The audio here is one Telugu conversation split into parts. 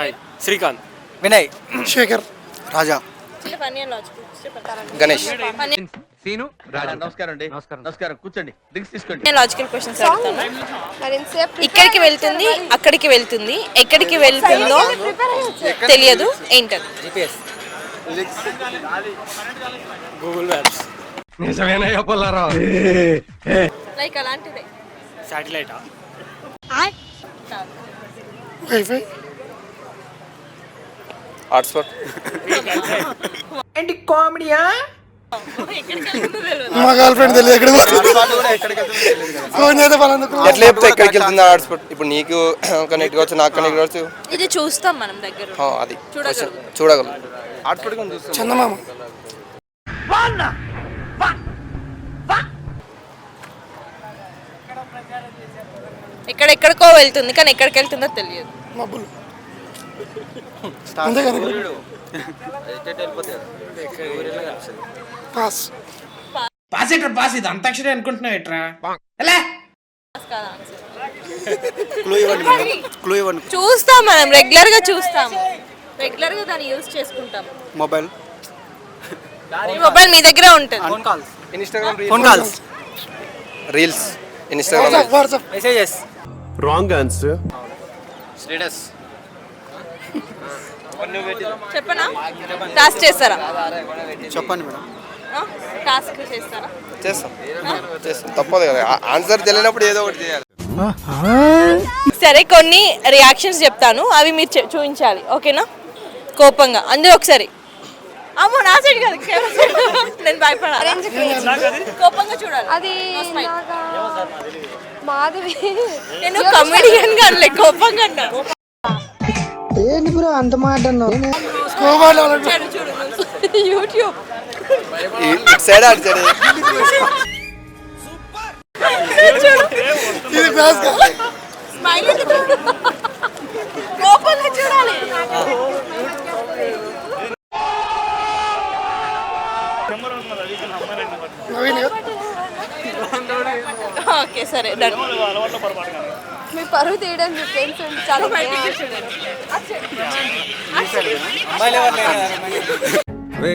హాయ్. శ్రీకాంత్. వినయ్. శేఖర్. రాజా. గణేష్. సీను నమస్కారం అండి. నమస్కారం. నమస్కారం. కూర్చోండి. డ్రింక్స్ తీసుకోండి. నేను లాజికల్ క్వశ్చన్స్ అడుగుతాను. ఇక్కడికి వెళ్తుంది అక్కడికి వెళ్తుంది ఎక్కడికి వెళ్తుందో తెలియదు ఏంటది? GPS Google maps. నిజమేనయ్య Pullarao? Like అలాంటిదే. శాటిలైటా వైఫై హాట్స్పాట్ మా గర్ల్ ఫ్రెండ్ తెలియదు ఎక్కడ ఫోన్ చేస్తే పలానా ఎట్లా చెప్తే ఎక్కడికి వెళ్తుంది హాట్స్పాట్ ఇప్పుడు నీకు ఒక నెట్ కావచ్చు నాకు కనెక్ట్ కావచ్చు. ఇది చూస్తాం మనం దగ్గర అది. చూడగలం. చూడగలం. హాట్స్పాట్ చందమామ. ఎక్కడెక్కడికో వెళ్తుంది కానీ ఎక్కడికి వెళ్తుందో తెలియదు. మబ్బులు. అంతే కదా పాస్. పాస్ ఎట్రా పాస్? ఇది అంతాక్షరి అనుకుంటున్నావు ఎట్రా ఎలా? క్లూ ఇవ్వండి మేడం. క్లూ ఇవ్వండి. చూస్తాం మనం రెగ్యులర్గా చూస్తాం. రెగ్యులర్గా దాన్ని యూజ్ చేసుకుంటాం. మొబైల్ మొబైల్ మీ దగ్గరే ఉంటుంది. Instagram phone calls reels Instagram WhatsApp messages wrong answer status చెప్పనా? టాస్క్ చేస్తారా? చెప్పండి మేడం. టాస్క్ చేస్తారా? చేస్తాం. చేస్తాం. తప్పదు కదా. ఆన్సర్ తెలియనప్పుడు ఏదో ఒకటి చేయాలి. సరే కొన్ని రియాక్షన్స్ చెప్తాను. అవి మీరు చూపించాలి. ఓకేనా? కోపంగా. అందరూ ఒకసారి. అమ్మో నా సైడ్ కాదు. నేను భయపడాలి? కోపంగా చూడాలి. అది మాధవి. నేను కమెడియన్ కోపంగా అన్నాను యూట్యూబ్. Side side? ఇది పాస్ స్మైల్ కోపంగా చూడాలి. నవీన్ ఓకే సరే డన్. మీ పరువు తీయడం మీ ఫ్రెండ్స్ ఉంటే చాలా రే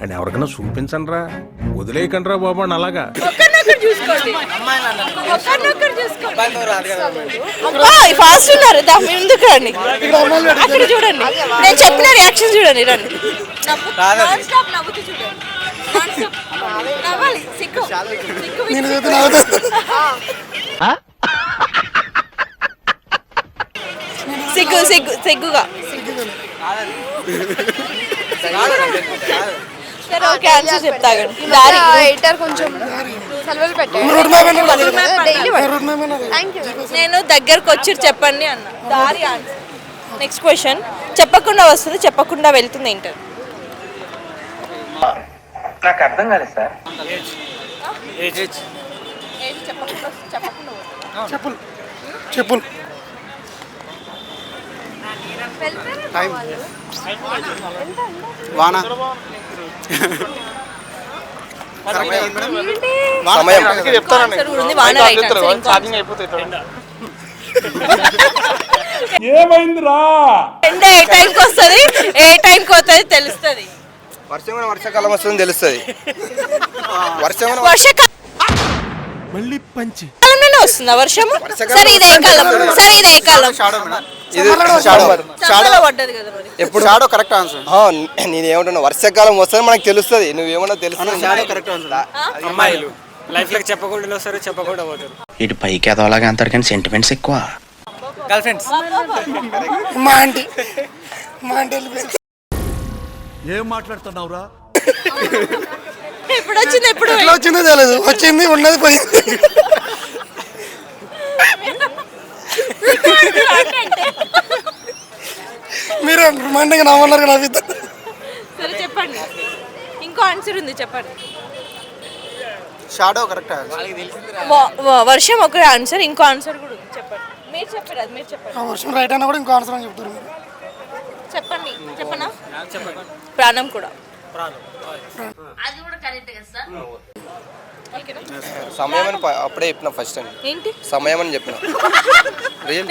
అండ్ ఎవరికైనా చూపించండి రా వదిలేయకండి రా బాబు అని అలాగా. ఫాస్ట్ ఉన్నారు. ముందుకు రండి. అక్కడ చూడండి. నేను చెప్పిన రియాక్షన్ చూడండి రండి. నవ్వు- non stop నవ్వుతూ చూడండి Non stop. నవ్వాలి సిగ్గు సిగ్గు నేను చూస్తే నవ్వుతుంది సిగ్గు సిగ్గు సిగ్గుగా సరే ఓకే ఆన్సర్ దారి ఎడిటర్ కొంచెం సెలవులు నేను దగ్గరకు వచ్చి చెప్పండి అన్న. దారి ఆన్సర్ నెక్స్ట్ క్వశ్చన్ చెప్పకుండా వస్తుంది చెప్పకుండా వెళ్తుంది ఏంటది నాకు అర్థం కాలేదు సార్. చెప్పులు చెప్పులు టైం వాన సమయం ఇంకో ఆన్సర్ కూడా ఉంది వాన రైట్ ఆన్సర్ ఇంకో ఆన్సర్. ఏమైందిరా? ఎండ ఏ టైంకి వస్తుంది? ఏ టైంకి వస్తుంది తెలుస్తుంది. వర్షం కూడా వర్షాకాలం వస్తుంది తెలుస్తుంది. వర్షం మళ్ళీ పంచి. వస్తుందా వర్షాకాలం సరే ఇది కాలం సరే ఇది కాలం షాడో సమ్మర్లో పడ్డది. కదా మరి. ఎప్పుడు? షాడో కరెక్ట్ ఆన్సర్ నేను ఏమంటున్నా వర్షాకాలం వస్తుంది మనకు తెలుస్తుంది. నువ్వేమన్నా తెలుస్తుంది షాడో కరెక్ట్ ఆన్సర్ అమ్మాయిలు. లైఫ్లోకి చెప్పకుండా వస్తారు చెప్పకుండా పోతారు. ఇటు పైకి ఎదవలాగా అంటారు కానీ సెంటిమెంట్స్ ఎక్కువ. గర్ల్ ఫ్రెండ్స్ మా ఆంటీ. మా ఆంటీ ఏం మాట్లాడుతున్నావురా? ఎప్పుడు వచ్చింది ఎప్పుడు? ఎట్లా వచ్చిందో తెలియదు వచ్చింది ఉన్నది పోయింది. బ్రహ్మాండంగా నవ్వన్నారు కదా నవ్వుతారు సరే చెప్పండి. ఇంకో ఆన్సర్ ఉంది చెప్పండి. షాడో కరెక్ట్ వ- వ- వర్షం ఒక ఆన్సర్ ఇంకో ఆన్సర్ కూడా ఉంది చెప్పండి. మీరు చెప్పండి అది మీరు చెప్పండి. ఆ వర్షం రైట్ అయినా కూడా ఇంకో ఆన్సర్ అని చెప్తారు చెప్పండి చెప్పనా? ప్రాణం కూడా. సమయం అని అప్పుడే చెప్పిన ఫస్ట్ అని. ఏంటి? సమయం అని చెప్పిన.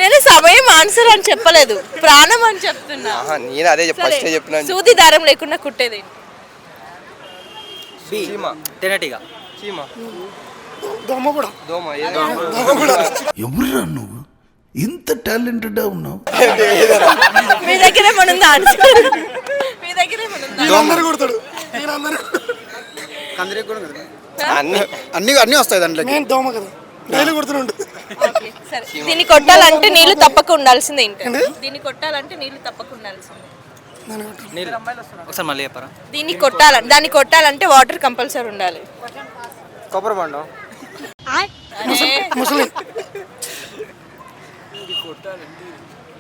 నేను సమయం ఆన్సర్ అని చెప్పలేదు. ప్రాణం అని చెప్తున్నా. ఆహా నేను అదే ఫస్ట్ చెప్పిన సూది దారం లేకుండా కుట్టేది చీమ. తినటిగా. చీమ. దొమ్మ కూడా. దోమ ఏదో ఎవరురా నువ్వు? ఇంత టాలెంటెడ్ ఉన్నావు. మీ దగ్గర ఆన్సర్ మీ దగ్గర కొడతాడు. అందరు అన్ని అన్ని అన్ని వస్తాయి దాంట్లో నేను దోమ కదా. డైలీ కొడుతున్నాడు ఓకే, సరే. దీన్ని కొట్టాలంటే నీళ్ళు తప్పక ఉండాల్సిందే దీన్ని కొట్టాలంటే నీళ్ళు తప్పక ఉండాల్సిందే. నీళ్ళు. ఒకసారి మళ్ళీ చెప్పరా? దీన్ని కొట్టాలంటే దాన్ని కొట్టాలంటే వాటర్ కంపల్సరీ ఉండాలి. కొబ్బరి బండం. ముసలి.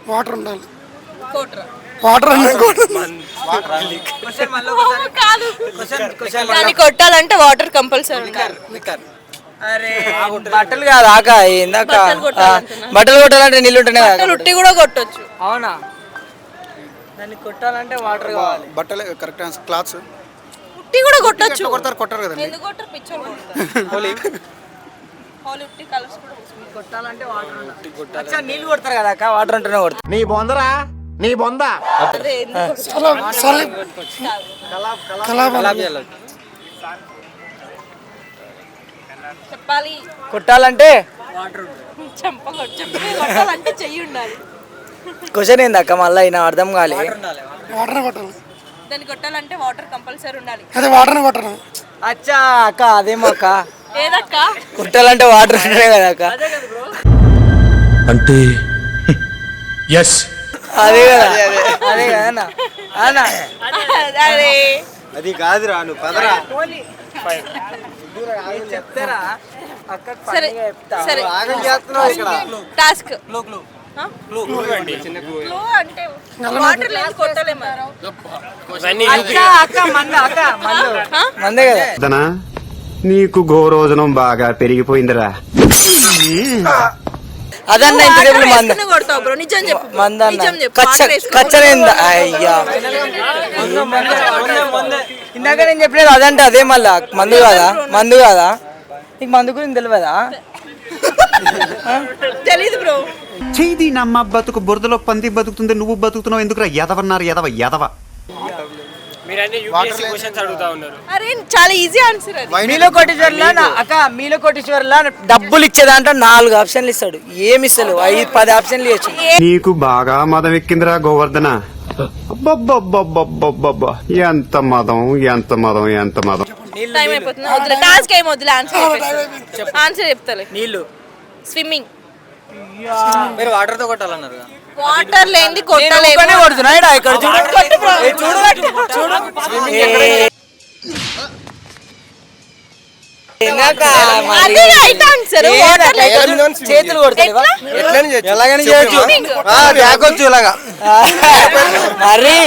వాటర్ ఉండాలి. వాటర్ కాదు. దాన్ని కొట్టాలంటే వాటర్ కంపల్సరీ ఉండాలి అరే బట్టలు కాదు ఆక ఇందాక బట్టలు కొట్టాలంటే నీళ్ళు ఉంటేనే ఉట్టి కూడా కొట్టొచ్చు. అవునా? దాన్ని కొట్టాలంటే వాటర్ కావాలి. బట్టలే కరెక్ట్ ఆన్సర్ క్లాత్స్ ఉట్టి కూడా కొట్టొచ్చు. కొడతారు కొట్టారు కదండి. ఎందుకు కొట్టరు? పిచ్చోళ్ళు కొడతారు. హోలీ. ఉట్టి కలర్స్ కూడా. కొట్టాలంటే వాటర్ అచ్చా నీళ్ళు కొడతారు కదా అక్క వాటర్ ఉంటేనే కొడతారు. నీ బొందరా? నీ బొంద. చెప్పాలి. కొట్టాలంటే? చెయ్యి ఉండాలి. క్వశ్చన్ ఏంది అక్క? మళ్ళీ అయినా అర్థం కాలే. వాటర్ కొట్టాలి. దాన్ని కొట్టాలంటే వాటర్ కంపల్సరీ ఉండాలి. అదే వాటర్ అచ్చా అక్క అదేమో అక్క. ఏదక్క? కొట్టాలంటే వాటర్ కదా అక్క. అంటే ఎస్ అదే కదా. అదే కదా అన్న. అన్న. అరే అది కాదురా నువ్వు పదరా. చెప్తారా? అక్క సరే సరే. టాస్క్ అంటే వాటర్ లేదు కొట్టలేము అక్క అక్క మంద అక్క మందు. మందే కదా. నీకు గోరోజనం బాగా పెరిగిపోయిందిరా. అదన్న ఇంతసేపు మంద వేసుకుని కొడతావు బ్రో. నిజం చెప్పు మంద అన్న. నిజం చెప్పు. కచ్చ వాటర్ వేసుకుని కచ్చనేందా అయ్యా. ఇందాక నేను చెప్పలేదు అదంటే అదే మళ్ళా. మందు కాదా? మందు కాదా? నీకు మందు గురించి తెలియదా? తెలీదు బ్రో. చేది నమ్మ బతుకు బురదలో పంది బతుకుతుంది నువ్వు బతుకుతున్నావు ఎందుకురా? ఎదవన్నారు ఎదవ ఎదవ. అరే చాలా ఈజీ ఆన్సర్ అది. మీలో కోటీశ్వర్లా నా- అక్క మీలో కోటీశ్వర్లా డబ్బులు ఇచ్చేదాంట్లో నాలుగు ఆప్షన్లు ఇస్తాడు. ఏమి ఇస్తాడు ఐదు పది ఆప్షన్లు ఇవ్వచ్చు. నీకు బాగా మదం ఎక్కిందిరా గోవర్ధన. అబ్బబ్బబ్బబ్బబ్బబ్బబ్బ. ఎంత మదం ఎంత మదం ఎంత మదం. టైం అయిపోతుంది. టాస్క్ ఏం ఆన్సర్ ఆన్సర్ చెప్తాలే. నీళ్ళు స్విమ్మింగ్ మీరు వాటర్తో కొట్టాలన్నారు వాటర్ లేనిది కొట్టలేము. కొడుతున్నా. ఇక్కడ చూడు. చేతులు చేయొచ్చు ఎలాగని చేయొచ్చు. మరి.